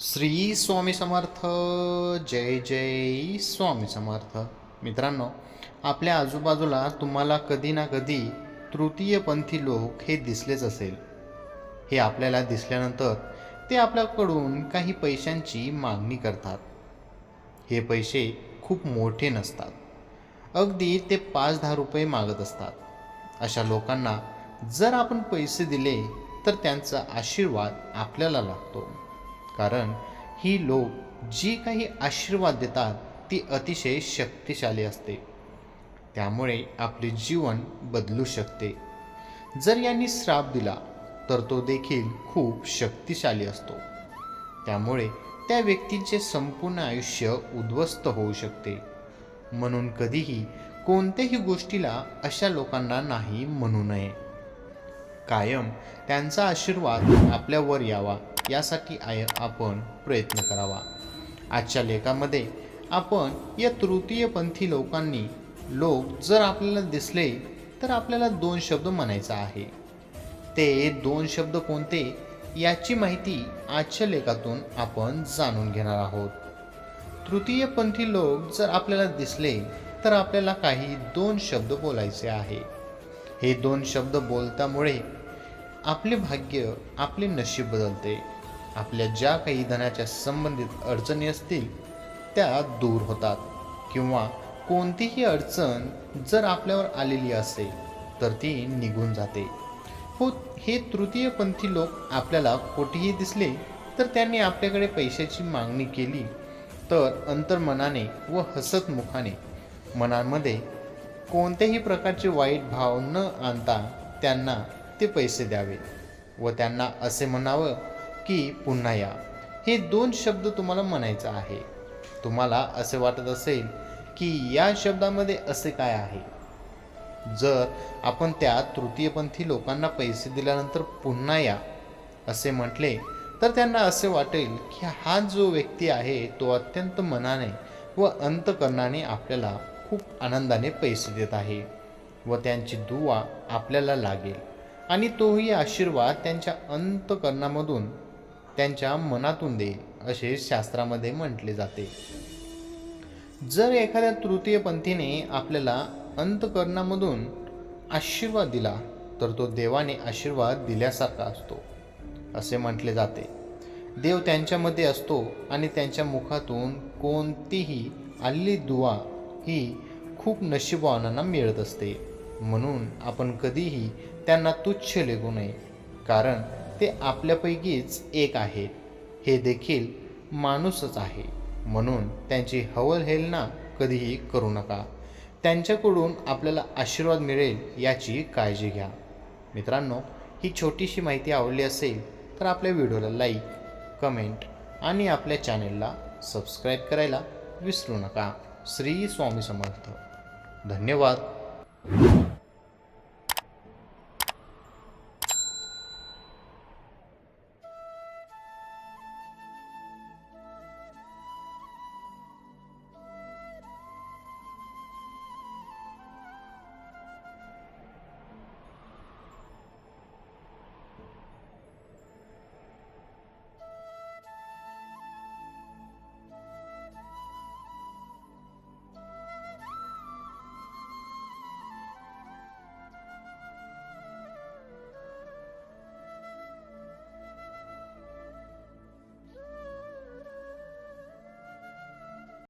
श्री स्वामी समर्थ जय जय स्वामी समर्थ. मित्रांनो आपल्या आजूबाजूला तुम्हाला कधी ना कधी तृतीयपंथी लोक हे दिसलेच असेल. हे आपल्याला दिसल्यानंतर ते आपल्याकडून काही पैशांची मागणी करतात. हे पैसे खूप मोठे नसतात. अगदी ते पाच दहा रुपये मागत असतात. अशा लोकांना जर आपण पैसे दिले तर त्यांचा आशीर्वाद आपल्याला लागतो. कारण ही लोक जी काही आशीर्वाद देतात ती अतिशय शक्तिशाली असते. त्यामुळे आपले जीवन बदलू शकते. जर यांनी श्राप दिला तर तो देखील खूप शक्तिशाली असतो. त्यामुळे त्या व्यक्तीचे संपूर्ण आयुष्य उद्ध्वस्त होऊ शकते. म्हणून कधीही कोणत्याही गोष्टीला अशा लोकांना नाही म्हणू नये. कायम त्यांचा आशीर्वाद आपल्यावर यावा. यासाठी आय आपण प्रयत्न करावा. आजच्या लेखामध्ये आपण या तृतीयपंथी लोकांनी लोक जर आपल्याला दिसले तर आपल्याला दोन शब्द म्हणायचा आहे. ते दोन शब्द कोणते याची माहिती आजच्या लेखातून आपण जाणून घेणार आहोत. तृतीयपंथी लोक जर आपल्याला दिसले तर आपल्याला काही दोन शब्द बोलायचे आहे. हे दोन शब्द बोलतामुळे आपले भाग्य आपले नशीब बदलते. आपल्या ज्या काही धनाच्या संबंधित अडचणी असतील त्या दूर होतात. किंवा कोणतीही अडचण जर आपल्यावर आलेली असेल तर ती निघून जाते. हो हे तृतीयपंथी लोक आपल्याला कोठेही दिसले तर त्यांनी आपल्याकडे पैशाची मागणी केली तर अंतर्मनाने व हसतमुखाने मनांमध्ये मनामध्ये कोणत्याही प्रकारचे वाईट भाव न आणता त्यांना ते पैसे द्यावे व त्यांना असे म्हणावं की पुन्हा या. हे दोन शब्द तुम्हाला म्हणायचं आहे. तुम्हाला असे वाटत असेल की या शब्दामध्ये असे काय आहे? जर आपण त्या तृतीयपंथी लोकांना पैसे दिल्यानंतर पुन्हा या असे म्हटले तर त्यांना असे वाटेल की हा जो व्यक्ती आहे तो अत्यंत मनाने व अंतकरणाने आपल्याला खूप आनंदाने पैसे देत आहे व त्यांची दुवा आपल्याला लागेल. आणि तोही आशीर्वाद त्यांच्या अंतकरणामधून त्यांच्या मनातून देईल असे शास्त्रामध्ये म्हटले जाते. जर एखाद्या तृतीयपंथीने आपल्याला अंतकरणामधून आशीर्वाद दिला तर तो देवाने आशीर्वाद दिल्यासारखा असतो असे म्हटले जाते. देव त्यांच्यामध्ये असतो आणि त्यांच्या मुखातून कोणतीही आलेली दुवा ही खूप नशिबवानांना मिळत असते. म्हणून आपण कधीही त्यांना तुच्छ लेगू नये कारण ते आपल्यापैकीच एक आहेत हे देखील माणूसच आहे. म्हणून त्यांची हवलहेलना कधीही करू नका. त्यांच्याकडून आपल्याला आशीर्वाद मिळेल याची काळजी घ्या. मित्रांनो ही छोटीशी माहिती आवडली असेल तर आपल्या व्हिडिओला लाईक कमेंट आणि आपल्या चॅनेलला सबस्क्राईब करायला विसरू नका. श्री स्वामी समर्थ. धन्यवाद.